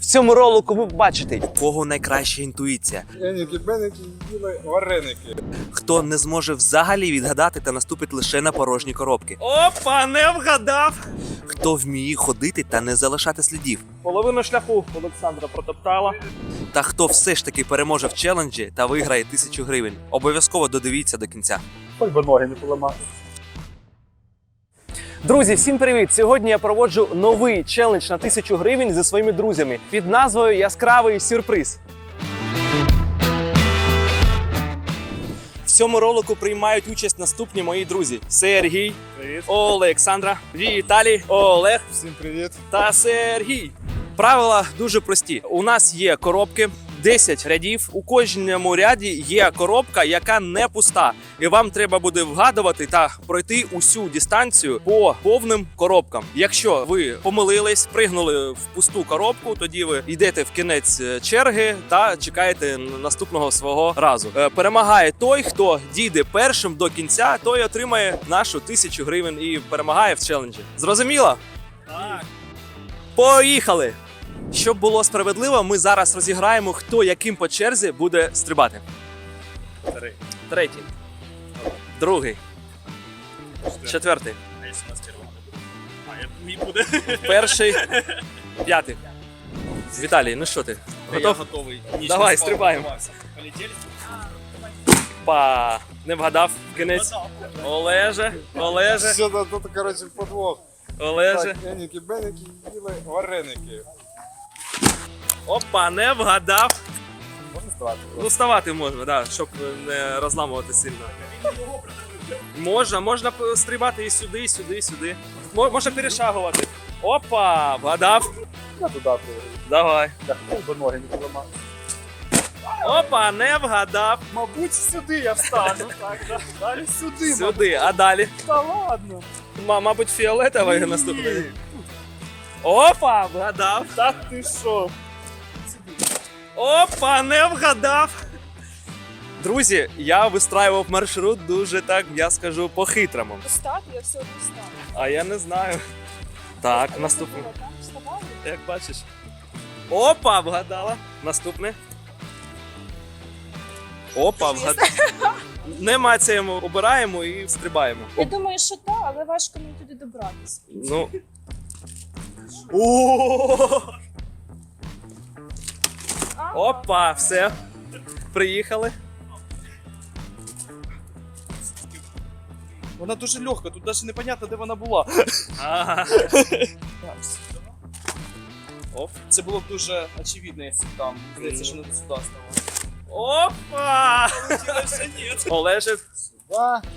В цьому ролику ви бачите, у кого найкраща інтуїція, Еники, беники, їли вареники. хто не зможе взагалі відгадати та наступить лише на порожні коробки. Опа, не вгадав! Хто вміє ходити та не залишати слідів. Половину шляху Олександра протоптала. Та хто все ж таки переможе в челенджі та виграє тисячу гривень. Обов'язково додивіться до кінця. Хоч би ноги не поламати. Друзі, всім привіт! Сьогодні я проводжу новий челендж на тисячу гривень зі своїми друзями під назвою Яскравий сюрприз. В цьому ролику приймають участь наступні мої друзі: Сергій, Привіт. Олександра, Віталій, Олег Всім привіт. та Сергій. Правила дуже прості. У нас є коробки. 10 рядів. У кожному ряді є коробка, яка не пуста, і вам треба буде вгадувати та пройти усю дистанцію по повним коробкам. Якщо ви помилились, пригнули в пусту коробку, тоді ви йдете в кінець е, черги та чекаєте наступного свого разу. Е, Перемагає той, хто дійде першим до кінця, той отримає нашу тисячу гривень і перемагає в челенджі. Зрозуміло? Так. Поїхали! Щоб було справедливо, ми зараз розіграємо, хто яким по черзі буде стрибати. Три. Третій, другий, четвертий, А якщо у нас червоний буде? А, я, мій буде. перший, п'ятий. Віталій, ну що ти? Я Готов? готовий. Ніч Давай, не спав, стрибаємо. готувався. Полетіли? Па! Не вгадав кінець. Олеже, Олеже, Все, тут, тут, коротше, подвох. Олеже. Так, еники, беники, їли вареники. Опа, не вгадав. Можна ставати? Ну, ставати можна, да, щоб не розламувати сильно. Можна, можна стрибати і сюди, і сюди, і сюди. Мо- Можна перешагувати. Опа, вгадав. Я туди приведу. Давай. Я би ноги не поламати. Опа, не вгадав. Мабуть, сюди я встану. Так, да. Далі сюди. Сюди, а далі. Та ладно. М- мабуть, фіолетовий наступний. Опа, вгадав. Та ти що? Опа, не вгадав. Друзі, я вистраював маршрут дуже так, я скажу, по-хитрому. Встати, я все одно. А я не знаю. Так. Там вставали. Як бачиш. Опа, вгадала. Наступне. Опа, вгадала. Нема цьому. Обираємо і стрибаємо. Я думаю, що так, але важко мені туди добратися. Ну. О! Опа, все. Приїхали. Вона дуже легка, тут навіть непонятно, де вона була. Ага. Оп. Це було б дуже очевидно, якщо там. Здається, що не сюди ставало. Опа! Олеже,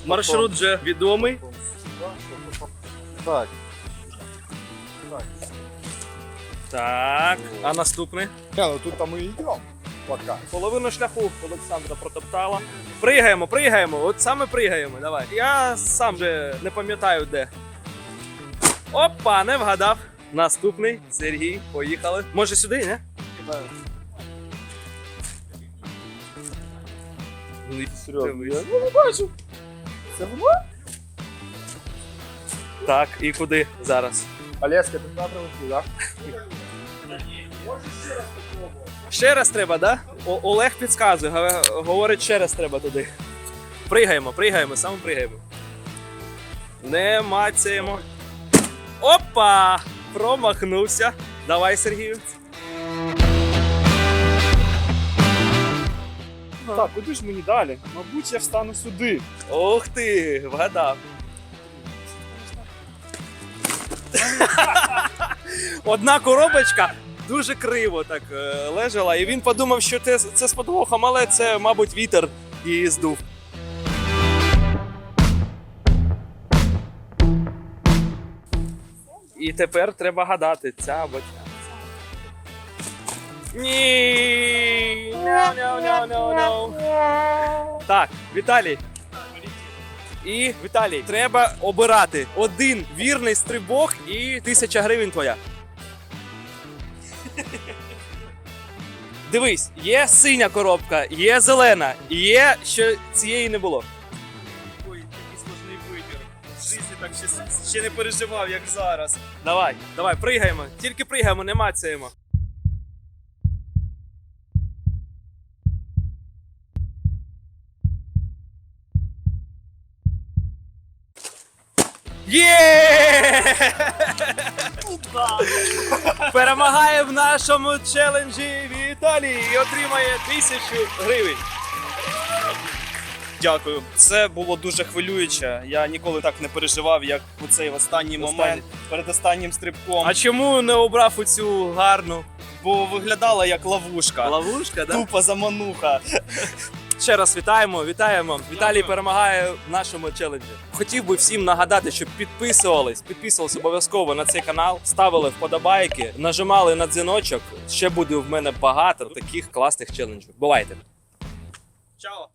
маршрут вже відомий. Так. Так, а наступний. Не, ну тут там і йдемо. Пока. Половину шляху Олександра протоптала. Пригаємо, пригаємо. От саме пригаємо. Давай. Я сам вже не пам'ятаю де. Опа, не вгадав. Наступний Сергій. Поїхали. Може сюди, не? Серйозно. Я не бачу. Це воно? Так, і куди зараз? Олеська, ти туди прилетів, так? Ще раз треба, да? О- Олег підказує, говорить, ще раз треба туди. Пригаємо, пригаємо, саме пригаємо. Не мацаємо. Опа! Промахнувся. Давай, Сергію. Так, куди ж мені далі? Мабуть, я встану сюди. Ух ти, вгадав. Одна коробочка дуже криво так е, лежала, і він подумав, що це, це з подвохом, але це, мабуть, вітер її здув. І тепер треба гадати, ця або ця. Ні. No, no, no, no, no. Так, Віталій. І Віталій, треба обирати один вірний стрибок і тисяча гривень твоя. Дивись, є синя коробка, є зелена, є, що цієї не було. Ой, який складний вибір. В житті так ще, ще не переживав, як зараз. Давай, давай, пригаємо. Тільки пригаємо, не мацаємо. Є! Перемагає в нашому челенджі Віталій і отримає тисячу гривень. Дякую. Це було дуже хвилююче. Я ніколи так не переживав, як у цей останній Останній. момент перед останнім стрибком. А чому не обрав оцю гарну Бо виглядала як ловушка. ловушка? Да? Тупа замануха. Ще раз вітаємо, вітаємо. Віталій перемагає в нашому челенджі. Хотів би всім нагадати, щоб підписувались, підписувались обов'язково на цей канал, ставили вподобайки, нажимали на дзвіночок. Ще буде в мене багато таких класних челенджів. Бувайте! Чао.